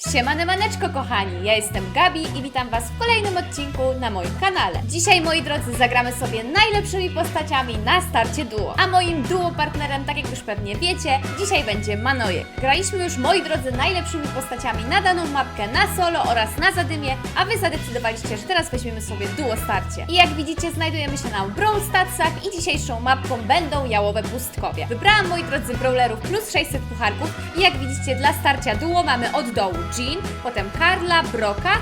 Siemane maneczko kochani, ja jestem Gabi i witam Was w kolejnym odcinku na moim kanale. Dzisiaj moi drodzy zagramy sobie najlepszymi postaciami na starcie duo. A moim duo partnerem, tak jak już pewnie wiecie, dzisiaj będzie Manojek. Graliśmy już moi drodzy najlepszymi postaciami na daną mapkę na solo oraz na zadymie, a Wy zadecydowaliście, że teraz weźmiemy sobie duo starcie. I jak widzicie znajdujemy się na Brawl Statsach i dzisiejszą mapką będą jałowe pustkowie. Wybrałam moi drodzy brawlerów plus 600 pucharków i jak widzicie dla starcia duo mamy od dołu Jean, potem Karla, Broka,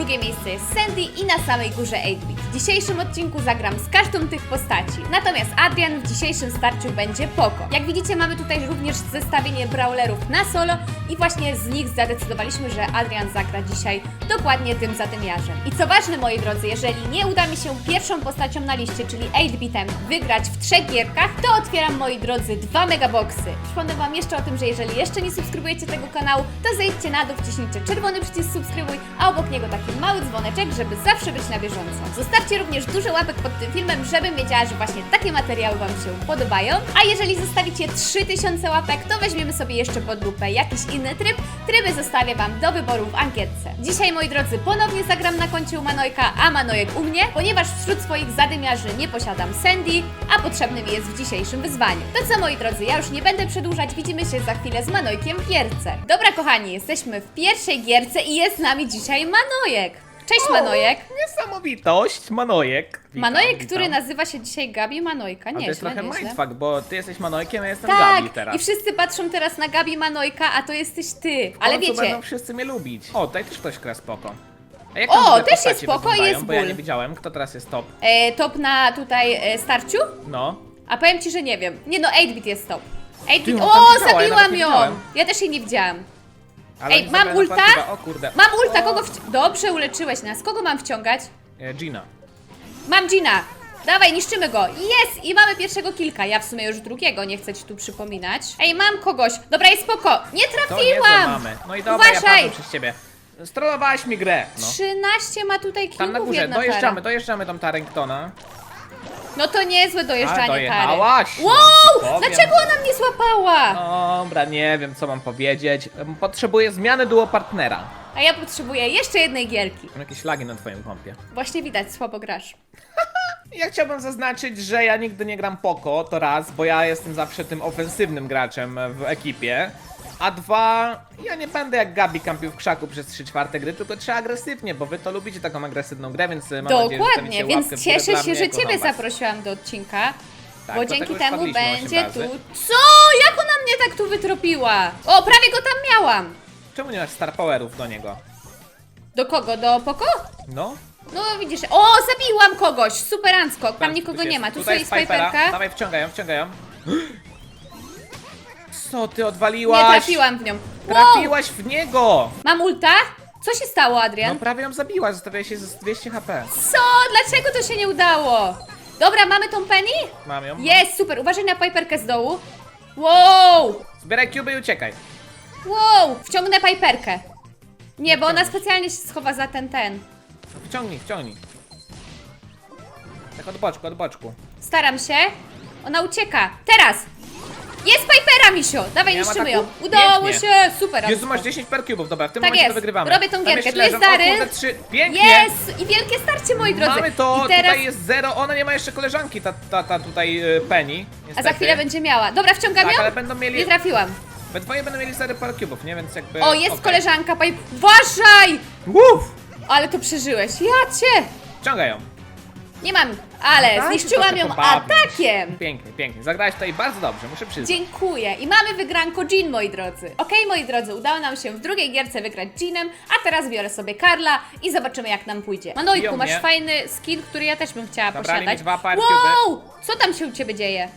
drugie miejsce jest Sandy i na samej górze 8-bit. W dzisiejszym odcinku zagram z każdą tych postaci. Natomiast Adrian w dzisiejszym starciu będzie Poco. Jak widzicie mamy tutaj również zestawienie brawlerów na solo i właśnie z nich zadecydowaliśmy, że Adrian zagra dzisiaj dokładnie tym zadymiarzem. I co ważne moi drodzy, jeżeli nie uda mi się pierwszą postacią na liście, czyli 8-bitem wygrać w trzech gierkach, to otwieram moi drodzy dwa megaboxy. Przypomnę Wam jeszcze o tym, że jeżeli jeszcze nie subskrybujecie tego kanału, to zejdźcie na dół, wciśnijcie czerwony przycisk subskrybuj, a obok niego taki mały dzwoneczek, żeby zawsze być na bieżąco. Zostawcie również dużo łapek pod tym filmem, żebym wiedziała, że właśnie takie materiały Wam się podobają. A jeżeli zostawicie 3000 łapek, to weźmiemy sobie jeszcze pod lupę jakiś inny tryb. Tryby zostawię Wam do wyboru w ankietce. Dzisiaj, moi drodzy, ponownie zagram na koncie u Manojka, a Manojek u mnie, ponieważ wśród swoich zadymiarzy nie posiadam Sandy, a potrzebny mi jest w dzisiejszym wyzwaniu. To co, moi drodzy, ja już nie będę przedłużać, widzimy się za chwilę z Manojkiem w gierce. Dobra, kochani, jesteśmy w pierwszej gierce i jest z nami dzisiaj Manojek. Cześć, Manojek. Niesamowitość, Manojek. Witam, Manojek, witam. który nazywa się dzisiaj Gabi Manojka. A Nie, to jest trochę nieźle. mindfuck, bo ty jesteś Manojkiem, a ja jestem Tak, Gabi teraz. i wszyscy patrzą teraz na Gabi Manojka, a to jesteś ty. W Ale końcu wiecie, będą wszyscy mnie lubić. O, tutaj też ktoś gra spoko. A jak O, tam w też jest spoko i wyglądają? jest Bo ja ból. nie widziałem, kto teraz jest top. e, top na tutaj e, starciu? No. A powiem ci, że nie wiem. Nie no, 8-bit jest top. 8-bit. Ty, ona O, tam działa, ja zabiłam nawet nie ją! widziałem. Ja też jej nie widziałem. Ale Ej, nie mam ulta? O kurde. Mam ulta, kogo wci- Dobrze, uleczyłeś nas. Kogo mam wciągać? e, Gina. Mam Gina. Dawaj, niszczymy go. Jest! I mamy pierwszego kilka. Ja w sumie już drugiego, nie chcę ci tu przypominać. Ej, mam kogoś. Dobra, jest spoko. Nie To niezłe trafiłam! mamy. No i dobra, ja Uważaj! padłem przez ciebie. Strollowałaś mi grę. No. 13 ma tutaj Tam na górze, jedna dojeżdżamy, dojeżdżamy tam Tarringtona. No to niezłe A, dojeżdżanie kary. dojechałaś, no, Wow! powiem. Dlaczego ona mnie złapała? Dobra, nie wiem co mam powiedzieć. Potrzebuję zmiany duo partnera. A ja potrzebuję jeszcze jednej gierki. Mam jakieś lagi na twoim kompie. Właśnie widać, słabo grasz. Ja chciałbym zaznaczyć, że ja nigdy nie gram Poko, to raz, bo ja jestem zawsze tym ofensywnym graczem w ekipie. A dwa, ja nie będę jak Gabi kampił w krzaku przez 3 czwarte gry, tylko trzeba agresywnie, bo wy to lubicie taką agresywną grę, więc mam nadzieję, że Dokładnie, więc łapkę w górę cieszę dla się, mnie, że Ciebie was. zaprosiłam do odcinka. Tak, bo do dzięki tego już temu wpadliśmy osiem będzie razy. tu. Co? Jak ona mnie tak tu wytropiła? O, prawie go tam miałam. Czemu nie masz star powerów do niego? Do kogo? Do Poko? No? No widzisz, o, zabiłam kogoś, superancko, tam Tak, nikogo nie ma, tu sobie jest. Piperka. Dawaj, wciągają, wciągają. Co ty Nie odwaliłaś? trafiłam w nią. Wow, Trafiłaś w niego! mam ulta? Co się stało, No Adrian? prawie ją zabiłaś, zostawiałaś się z 200 HP. Co? Dlaczego to się nie udało? Dobra, mamy tą Penny? Mam ją. Jest, super, uważaj na Piperkę z dołu. Wow, Zbieraj cube i uciekaj. wow, wciągnę Piperkę. Nie, bo ona specjalnie się schowa za ten, ten. Wciągnij, wciągnij. Tak od boczku, od boczku. Staram się. Ona ucieka. Teraz! Jest Pipera, Misio! Dawaj, Nie ma niszczymy ataku? ją. Udało Pięknie. się! Super. Jezu, masz 10 per cubów, dobra, w tym Tak momencie jest. to wygrywamy. Robię tą Tam gierkę. jeszcze Tu jest leżą. O Dary. kurde, trzy. Pięknie! Jest! I wielkie starcie, moi drodzy. Mamy to, I teraz... tutaj jest zero, ona nie ma jeszcze koleżanki, ta, ta, ta tutaj y, Penny. A Niestety. za chwilę będzie miała. Dobra, wciągam Tak, ją? ale będą mieli- Nie trafiłam. We dwoje będą mieli 0 per cubów, nie? Więc jakby... O, jest okej. koleżanka, Pip... Uważaj! Uff! Ale to przeżyłeś. Ja cię! Wciągaj ją. Nie mam, ale zniszczyłam ją atakiem. Pięknie, pięknie. Zagrałeś tutaj bardzo dobrze, muszę przyznać. Dziękuję. I mamy wygranko Jean, moi drodzy. Okej, moi drodzy, udało nam się w drugiej gierce wygrać Jeanem, a teraz biorę sobie Karla i zobaczymy, jak nam pójdzie. Manojku, Biją masz mnie. fajny skin, który ja też bym chciała Zabrali mi posiadać. dwa par wow! Co tam się u Ciebie dzieje?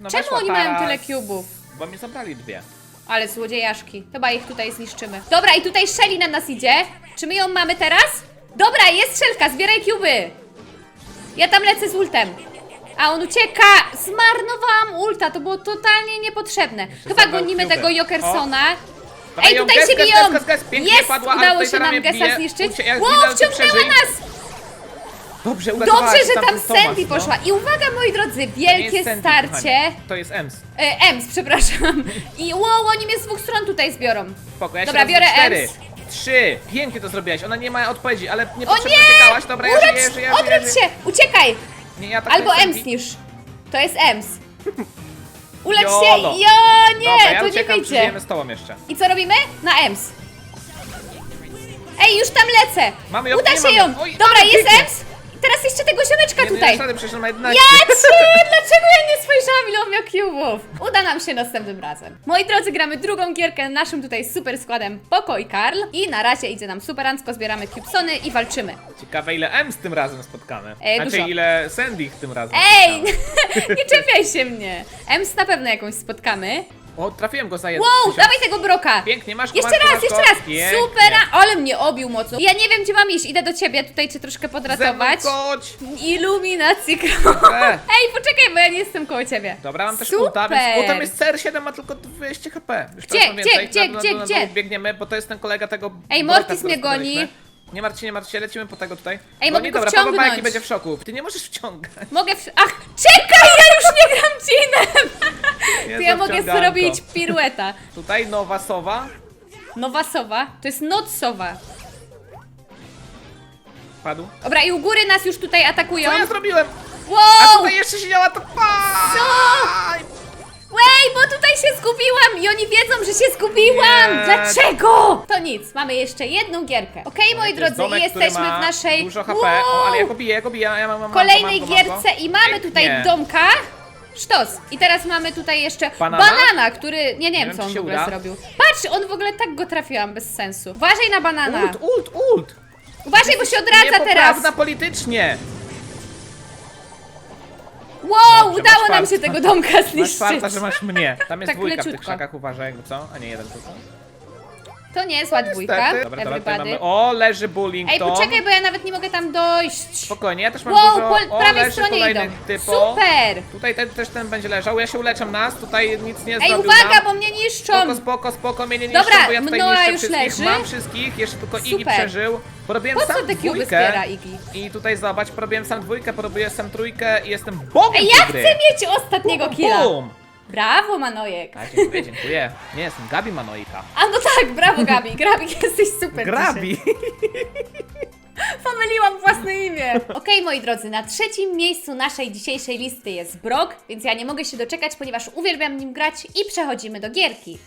No Czemu weszła oni mają tyle cubów? Bo mi zabrali dwie. Ale złodziejaszki. Chyba ich tutaj zniszczymy. Dobra, i tutaj Shelly na nas idzie. Czy my ją mamy teraz? Dobra, jest Szelka, zbieraj cuby. Ja tam lecę z ultem. A on ucieka! Zmarnowałam ulta, to było totalnie niepotrzebne. Chyba gonimy tego Jokersona. Dawaj Ej, ją, tutaj gaz, się gaz, biją! gaz, gaz, gaz. Pięknie Jest! padła, ale Udało tutaj się nam Gesa bije. zniszczyć. Ucie- Wow, wciągnęła przeżyj. nas! Dobrze, uratowałaś Dobrze, że tam Tomasz, Sandy no. poszła. I uwaga, moi drodzy, To nie jest wielkie Sandy, starcie. kochani. To jest Ems. E, Ems, przepraszam. I wow, oni mnie z dwóch stron tutaj zbiorą. Spoko, ja Dobra, biorę cztery. Ems. Trzy. Pięknie to zrobiłaś, ona nie ma odpowiedzi, ale nie O potrzebnie nie! uciekałaś. Dobra, ja żyję, Ulecz, żyję, żyję, odwróć żyję. się! Uciekaj! Nie, ja tak Albo jestem- Ems niż. To jest Ems. Ulecz Jolo. się! Jo, nie, Dobra, ja to nie uciekam, wyjdzie. z tobą jeszcze. I co robimy? Na Ems. Ej, już tam lecę! Mamy ją, Uda nie się mamy. ją! Oj, Dobra, jest pięknie. Ems! Teraz jeszcze tego ziomeczka Nie, tutaj! Nie, nie, przecież on ma 11. Ja cię! Dlaczego ja nie spojrzałam, ile on miał cubów? Uda nam się następnym razem. Moi drodzy, gramy drugą gierkę naszym tutaj super składem Poco i Karl. I na razie idzie nam superancko, zbieramy cubesony i walczymy. Ciekawe ile M z tym razem spotkamy. Ej, znaczy dużo. ile Sandy tym razem Ej! nie czepiaj się mnie! Ems na pewno jakąś spotkamy. O, trafiłem go za jedno. Wow, tysiąc. dawaj tego broka! Pięknie, masz go, Jeszcze raz, jeszcze raz! Super, ale mnie obił mocno. Ja nie wiem, gdzie mam iść. Idę do ciebie, tutaj cię troszkę podratować. chodź. Iluminacji Dobrze. Ej, poczekaj, bo ja nie jestem koło ciebie. Dobra, mam też Super. ulta, więc jest CR7, ma tylko 200 HP. Już Gdzie, teraz mam gdzie, więcej. gdzie, Na- gdzie, na- na gdzie? dół Biegniemy, bo to jest ten kolega tego... Ej, Mortis którego mnie goni. spotkaliśmy. Nie martw się, nie martw się, lecimy po tego tutaj. Ej, Goni, mogę go dobra, wciągnąć. Papa Bajki będzie w szoku. Ty nie możesz wciągać. Mogę. W... Ach, czekaj, ja już nie gram Jeanem! To Jezu, ja mogę wciąganko. zrobić pirueta. Tutaj nowa sowa. Nowa sowa, to jest noc sowa. Padł. Dobra, i u góry nas już tutaj atakują. Co ja zrobiłem? A Wow! tutaj jeszcze siedziała to... Co? Wej, bo tutaj się zgubiłam i oni wiedzą, że się zgubiłam! Nie. Dlaczego? To nic, mamy jeszcze jedną gierkę. Okej, moi To jest drodzy, domek, który jesteśmy ma w naszej Dużo HP. Wow! O, ale ja go biję, ja go biję, ja mam, mam kolejnej mam go, mam go. gierce i mamy tutaj domka. Sztos. I teraz mamy tutaj jeszcze Banana? banana, który. Nie, nie wiem, wiem, co czy on w się ogóle uda. zrobił. Patrz, on w ogóle tak go trafiłam bez sensu. Uważaj na banana. Ult, ult, ult! Uważaj, bo się odradza teraz. Niepoprawna politycznie! Wow, Dobrze, udało masz nam farta. się tego domka Masz zniszczyć. farta, że masz mnie. Tam jest Tak dwójka w tych leciutko. krzakach, uważaj, jakby co? A nie, jeden tylko. To nie jest zła dwójka. Niestety. Dobra, dobra, tutaj Everybody. mamy... O, leży bullying Ej, poczekaj, bo ja nawet nie mogę tam dojść. Spokojnie, ja też mam Wow, dużo... po o, prawej leży stronie kolejny idą. typo. Super! Tutaj ten, też ten będzie leżał, ja się uleczam nas, tutaj nic nie Ej, zrobił uwaga, nam. bo mnie niszczą. Spoko, spoko, spoko, mnie nie niszczą, Dobra, bo ja tutaj Mnoa niszczę już wszystkich, leży. mam wszystkich, jeszcze tylko Iggy Super. przeżył. Porobiłem Po co sam te dwójkę zbiera Iggy? i tutaj zobacz, porobiłem sam dwójkę, porobiłem sam trójkę i jestem bogiem Ej, tej ja gry. chcę mieć ostatniego killa. Bum! Brawo, Manojek. A, dziękuję, dziękuję. Nie jestem Gabi Manoika. A no tak, brawo Gabi. Gabi, jesteś super Grabi! Pomyliłam własne imię. Okej, moi drodzy, na trzecim miejscu naszej dzisiejszej listy jest Brock, więc ja nie mogę się doczekać, ponieważ uwielbiam nim grać i przechodzimy do gierki.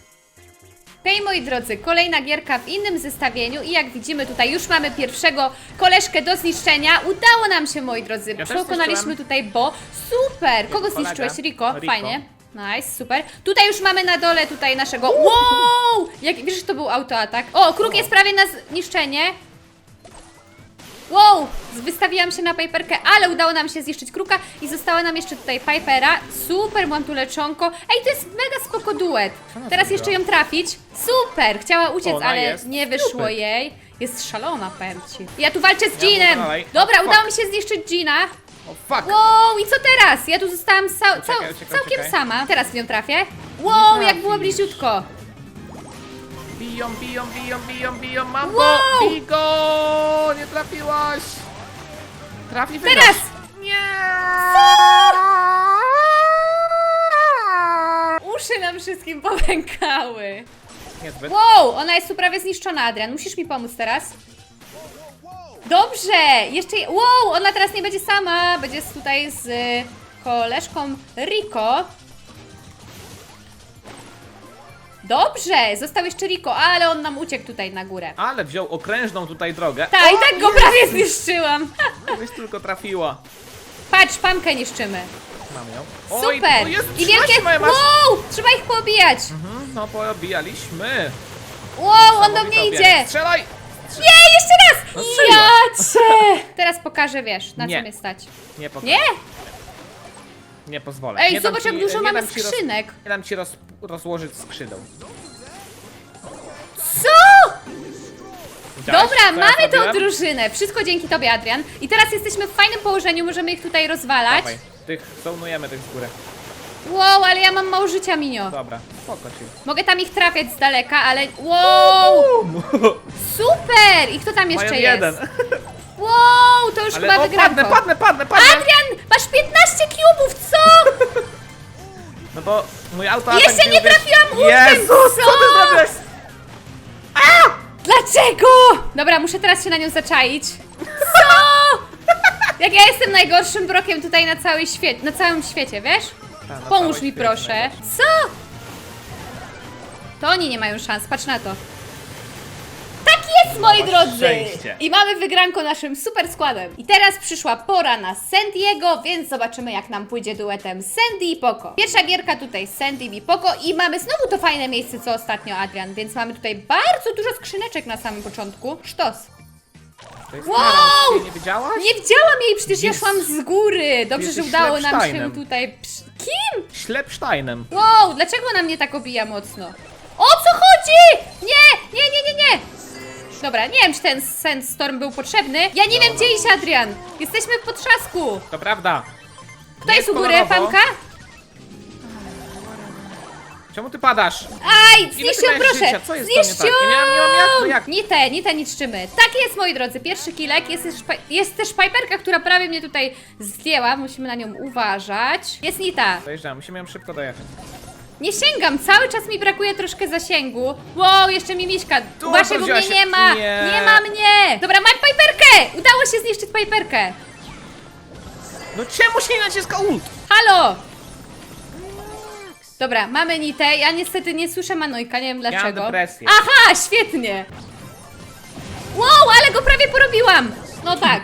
Okej, moi drodzy, kolejna gierka w innym zestawieniu i jak widzimy tutaj już mamy pierwszego koleżkę do zniszczenia. Udało nam się, moi drodzy. też Przekonaliśmy tutaj Bo. Super! Kogo zniszczyłeś? Rico? Rico. Fajnie. Nice, super. Tutaj już mamy na dole tutaj naszego... Wow! Jak, wiesz, to był autoatak? O, kruk jest prawie na zniszczenie. Wow! Wystawiłam się na Piperkę, ale udało nam się zniszczyć kruka i została nam jeszcze tutaj Pipera. Super, mam tu leczonko. Ej, to jest mega spoko duet. Teraz jeszcze ją trafić. Super! Chciała uciec, Ona ale jest nie wyszło stupid. jej. Jest szalona, powiem ci. Ja tu walczę z Jeanem. dalej. Dobra, udało mi się zniszczyć Jeana. O fuck! Wow, i co teraz? Ja tu zostałam cał, cał, Uciekaj, uciekaj, całkiem uciekaj. sama. Teraz w nią trafię. Wow, jak było bliziutko. Biją, biją, biją, biją, biją, mam Wow! go! Bij go! Nie trafiłaś! Trafi wygrasz. Teraz! Nie! Uszy nam wszystkim popękały. Niezbyt. Wow, ona jest tu prawie zniszczona, Adrian. Musisz mi pomóc teraz. Dobrze, jeszcze. je- Wow, ona teraz nie będzie sama. Będzie tutaj z y, koleżką Rico. Dobrze, został jeszcze Rico, ale on nam uciekł tutaj na górę. Ale wziął okrężną tutaj drogę. Tak, i O, tak go prawie zniszczyłam. Gdybyś tylko trafiła. Patrz, pamkę niszczymy. Mam ją. Oj, Super! to jest I wielkie. 13 masz. Wow! Trzeba ich poobijać! Mhm, No, pobijaliśmy. Wow, on do mnie idzie! obiady. Strzelaj! Nie, jeszcze raz! No Ja strzeliłaś. cię! Teraz pokażę, wiesz, na Nie. co mnie stać. Nie, po... Nie? nie pozwolę. Ej, nie dam zobacz, ci, jak dużo nie mamy dam ci roz- skrzynek. Nie dam ci roz, rozłożyć skrzydeł. Co? Widziałaś, Dobra, co ja mamy tą zrobiłem? drużynę. Wszystko dzięki tobie, Adrian. I teraz jesteśmy w fajnym położeniu, możemy ich tutaj rozwalać. Dawaj, tych zonujemy tych z góry. Wow, ale ja mam mało życia, Minio. Dobra, spoko ci. Mogę tam ich trafiać z daleka, ale... Wow! Super! I kto tam jeszcze Mają jest? jeden. Wow, to już Ale chyba o, wygram padnę, padnę, padnę, padnę! Adrian, masz 15 cubów, co? No bo mój auto Jeszcze nie trafiłam ultem, Jezus, co co? ty zrobiłeś? Dlaczego? Dobra, muszę teraz się na nią zaczaić. Co? Jak ja jestem najgorszym brokiem tutaj na, cały świecie, na całym świecie, wiesz? Ta, Pomóż mi proszę. Co? To oni nie mają szans, patrz na to. Tak jest, moi drodzy! szczęście. I mamy wygranko naszym super składem. I teraz przyszła pora na Sandiego, więc zobaczymy jak nam pójdzie duetem Sandy i Poco. Pierwsza gierka tutaj Sandy i Poco i mamy znowu to fajne miejsce co ostatnio Adrian, więc mamy tutaj bardzo dużo skrzyneczek na samym początku. Sztos. To jest Wow! Nie wiedziałaś? Nie widziałam jej, przecież ja Jest- szłam z góry. Dobrze, że jesteś udało nam się Schleppsteinem. tutaj... przy- Kim? Schleppsteinem. Wow, dlaczego na mnie tak obija mocno? O co chodzi? Nie, nie, nie, nie, nie. Dobra, nie wiem, czy ten Sandstorm był potrzebny. Ja nie wiem, gdzie iść, Adrian. Jesteśmy w potrzasku. To prawda. Kto Nie jest u góry, kolorowo. Czemu ty padasz? Aj, Ile ty miałeś proszę. życia? Co jest to nie Zniszcz tak? Ja nie mam- nie mam jak, no jak? Nie te, nie te niszczymy. Tak jest, moi drodzy. Pierwszy kilek. Jest, też jest też Piperka, która prawie mnie tutaj zdjęła. Musimy na nią uważać. Jest Nita. Dojeżdżam, musimy ją szybko dojechać. Nie sięgam, cały czas mi brakuje troszkę zasięgu. Wow, jeszcze mi miśka. Tu Uważaj, bo mnie nie ma. Nie. Nie ma mnie. Dobra, mam Piperkę. Udało się zniszczyć Piperkę. No czemu się nie naciska ult? Halo. Dobra, mamy Nitę. Ja niestety nie słyszę Manojka, nie wiem dlaczego. depresję. Aha, świetnie. Wow, ale go prawie porobiłam. No tak.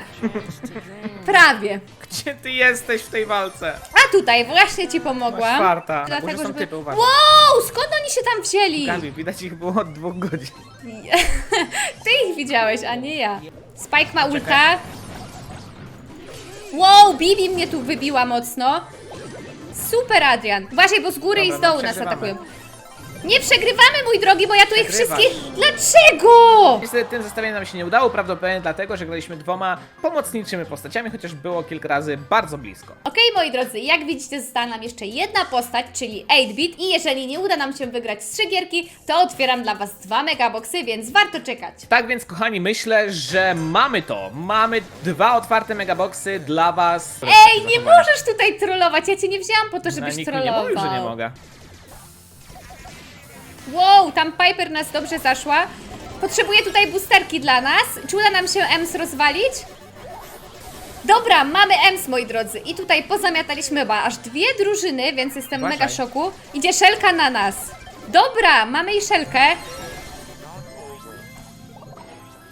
Prawie. Gdzie ty jesteś w tej walce? A tutaj właśnie ci pomogłam. Farta. Na Dlatego, górze są typy, uważaj. Wow, skąd oni się tam wzięli? Gabi, widać ich było od dwóch godzin. Ty ich widziałeś, a nie ja. Spike ma ulta. Wow, Bibi mnie tu wybiła mocno. Super, Adrian. Uważaj, bo z góry Dobra, i z no dołu nas przegrywamy. atakują. Nie przegrywamy, mój drogi, bo ja tu ich Przegrywasz. wszystkich... Dlaczego? Niestety tym zestawieniem nam się nie udało, prawdopodobnie dlatego, że graliśmy dwoma pomocniczymi postaciami, chociaż było kilka razy bardzo blisko. Okej, moi drodzy, jak widzicie, została nam jeszcze jedna postać, czyli 8-bit i jeżeli nie uda nam się wygrać z trzy gierki, to otwieram dla Was dwa megaboxy, więc warto czekać. Tak więc, kochani, myślę, że mamy to. Mamy dwa otwarte megaboxy dla was. Ej, nie możesz tutaj trollować, ja Cię nie wzięłam po to, żebyś nikt mi nie trollował. mówił, że nie mogę. Wow, tam Piper nas dobrze zaszła. Potrzebuję tutaj boosterki dla nas. Czy uda nam się EMS rozwalić? Dobra, mamy EMS, moi drodzy. I tutaj pozamiataliśmy chyba aż dwie drużyny, więc jestem Uważaj. mega szoku. Idzie szelka na nas. Dobra, mamy i szelkę.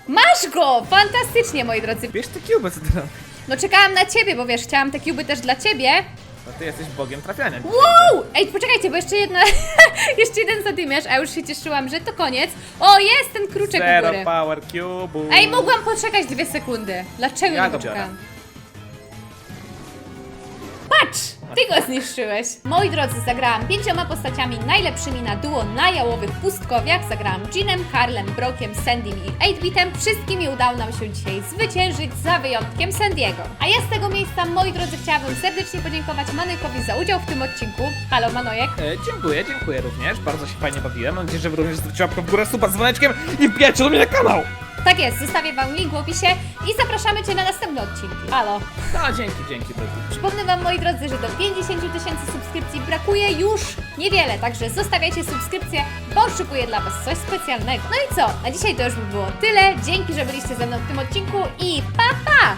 Masz go! Fantastycznie, moi drodzy. Bierz te cube, co ty robisz? No czekałam na ciebie, bo wiesz, chciałam te kuby też dla ciebie. No ty jesteś bogiem trafiania. Wow! Ej, poczekajcie, bo jeszcze jedna, jeszcze jeden zadymiarz, a już się cieszyłam, że to koniec. O, jest ten kruczek u Zero góry. power cube. Ej, mogłam poczekać dwie sekundy. Dlaczego Ja nie go poczekałam? Patrz! Ty go zniszczyłeś. Moi drodzy, zagrałam pięcioma postaciami najlepszymi na duo na jałowych pustkowiach. Zagrałam Jeanem, Karlem, Brokiem, Sandym i 8-bitem. Wszystkimi udało nam się dzisiaj zwyciężyć, za wyjątkiem Sandiego. A ja z tego miejsca, moi drodzy, chciałabym serdecznie podziękować Manojkowi za udział w tym odcinku. Halo, Manojek. E, dziękuję, dziękuję również. Bardzo się fajnie bawiłem. Mam nadzieję, że wy również zwróciła łapkę w górę, suba z dzwoneczkiem i wbijajcie do mnie na kanał. Tak jest, zostawię Wam link w opisie i zapraszamy Cię na następne odcinki. Halo. No, dzięki, dzięki, Byku. Przypomnę Wam, moi drodzy, że do 50 tysięcy subskrypcji brakuje już niewiele, także zostawiajcie subskrypcję, bo szykuję dla Was coś specjalnego. No i co? Na dzisiaj to już by było tyle. Dzięki, że byliście ze mną w tym odcinku i pa pa!